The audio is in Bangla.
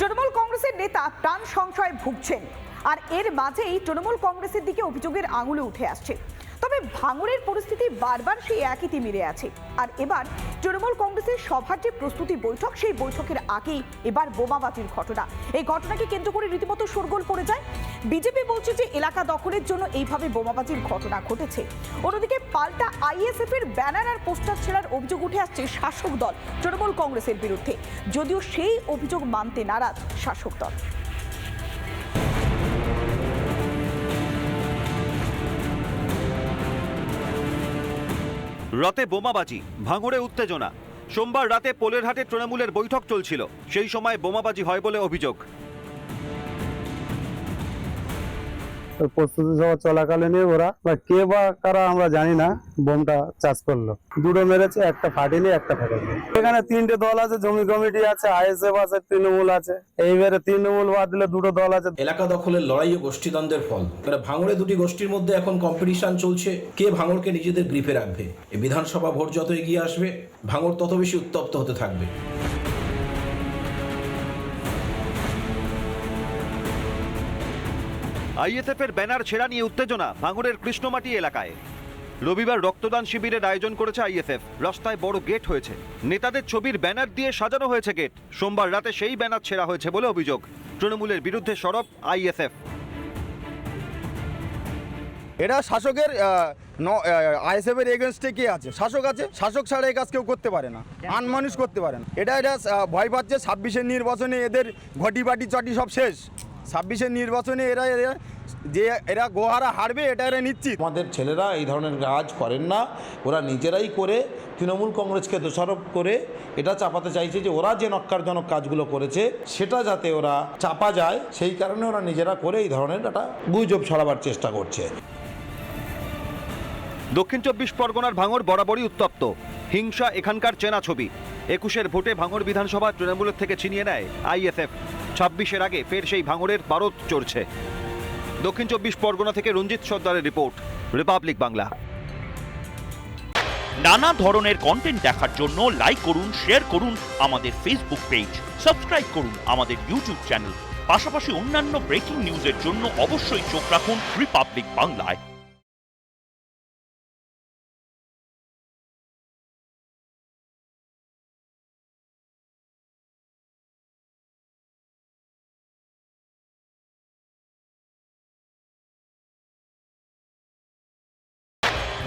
তৃণমূল কংগ্রেসের নেতা প্রাণ সংশয়ে ভুগছেন। আর এর মাঝেই তৃণমূল কংগ্রেসের দিকে অভিযোগের আঙুলে উঠে আসছে। তবে ভাঙড়ের পরিস্থিতি বারবার সেই একই তিমিরে আছে। আর এবার তৃণমূল কংগ্রেসের সভার যে প্রস্তুতি বৈঠক, সেই বৈঠকের আগেই এবার বোমাবাতির ঘটনা। এই ঘটনাকে কেন্দ্র করে রীতিমতো শোরগোল পড়ে যায়। বিজেপি বলছে যে এলাকা দখলের জন্য এইভাবে বোমাবাজির ঘটনা ঘটেছে। অন্যদিকে পাল্টা আইএসএফ এর ব্যানার আর পোস্টার ছেড়ার অভিযোগ উঠে আসছে শাসক দল, তৃণমূল কংগ্রেসের বিরুদ্ধে। যদিও সেই অভিযোগ মানতে নারাজ শাসক দল। রতে বোমাবাজি, ভাঙড়ে উত্তেজনা। সোমবার রাতে পোলেরহাটে তৃণমূলের বৈঠক চলছিল। সেই সময় বোমাবাজি হয় বলে অভিযোগ। প্রস্তুতি সভা চলাকালীনই ওরা, বা কে বা কারা আমরা জানি না, বোমটা চাষ করল। দুটো মেরেছে, একটা ফাটেনি একটা ফাটেনি। এখানে তিনটে দল আছে, জমি কমিটি আছে, আইএসএফ আছে, তৃণমূল আছে। এইবারে তৃণমূল বাদ দিলে দুটো দল আছে। এলাকা দখলের লড়াই ও গোষ্ঠীদ্বন্দ্বের ফল। তারা ভাঙড়ে দুটি গোষ্ঠীর মধ্যে এখন কম্পিটিশন চলছে। কে ভাঙড়কে নিজেদের গ্রিপে রাখবে? বিধানসভা ভোট যত এগিয়ে আসবে, ভাঙড় তত বেশি উত্তপ্ত হতে থাকবে। আইএসএফ এর ব্যানার ছেড়া নিয়ে উত্তেজনা ভাঙড়ের কৃষ্ণমাটি এলাকায়। রবিবার রক্তদান শিবিরের আয়োজন করেছে আইএসএফ। রাস্তায় বড় গেট হয়েছে। নেতাদের ছবির ব্যানার দিয়ে সাজানো হয়েছে গেট। সোমবার রাতে সেই ব্যানার ছেঁড়া হয়েছে বলে অভিযোগ। তৃণমূলের বিরুদ্ধে সরব আইএসএফ। এটা শাসকের আইএসএফ এর এগেনস্টে কে আছে? শাসক আছে? শাসক ছাড়া এই কাজ কেউ করতে পারে না। আনমানুষ করতে পারে না। এটা এটা ভয় পাচ্ছে ছাব্বিশের নির্বাচনে এদের ঘটি বাটি চটি সব শেষ। ছাব্বিশের নির্বাচনে এরা এরা যে এরা গোহারা হারবে এটা এরা নিশ্চিত। আমাদের ছেলেরা এই ধরনের কাজ করেন না। ওরা নিজেরাই করে তৃণমূল কংগ্রেসকে দোষারোপ করে এটা চাপাতে চাইছে যে ওরা যে নক্কারজনক কাজগুলো করেছে সেটা যাতে ওরা চাপা যায় সেই কারণে ওরা নিজেরা করে এই ধরনের একটা গুজব ছড়াবার চেষ্টা করছে। দক্ষিণ চব্বিশ পরগনার ভাঙর বরাবরই উত্তপ্ত। হিংসা এখানকার চেনা ছবি। একুশের ভোটে ভাঙর বিধানসভা তৃণমূলের থেকে ছিনিয়ে নেয় আইএসএফ। ছাব্বিশের আগে ফের সেই ভাঙড়ের বারত চড়ছে। দক্ষিণ চব্বিশ পরগনা থেকে রঞ্জিত সর্দারের রিপোর্ট, রিপাবলিক বাংলা। নানা ধরনের কন্টেন্ট দেখার জন্য লাইক করুন শেয়ার করুন আমাদের ফেসবুক পেজ সাবস্ক্রাইব করুন আমাদের ইউটিউব চ্যানেল পাশাপাশি অন্যান্য ব্রেকিং নিউজের জন্য অবশ্যই চোখ রাখুন রিপাবলিক বাংলায়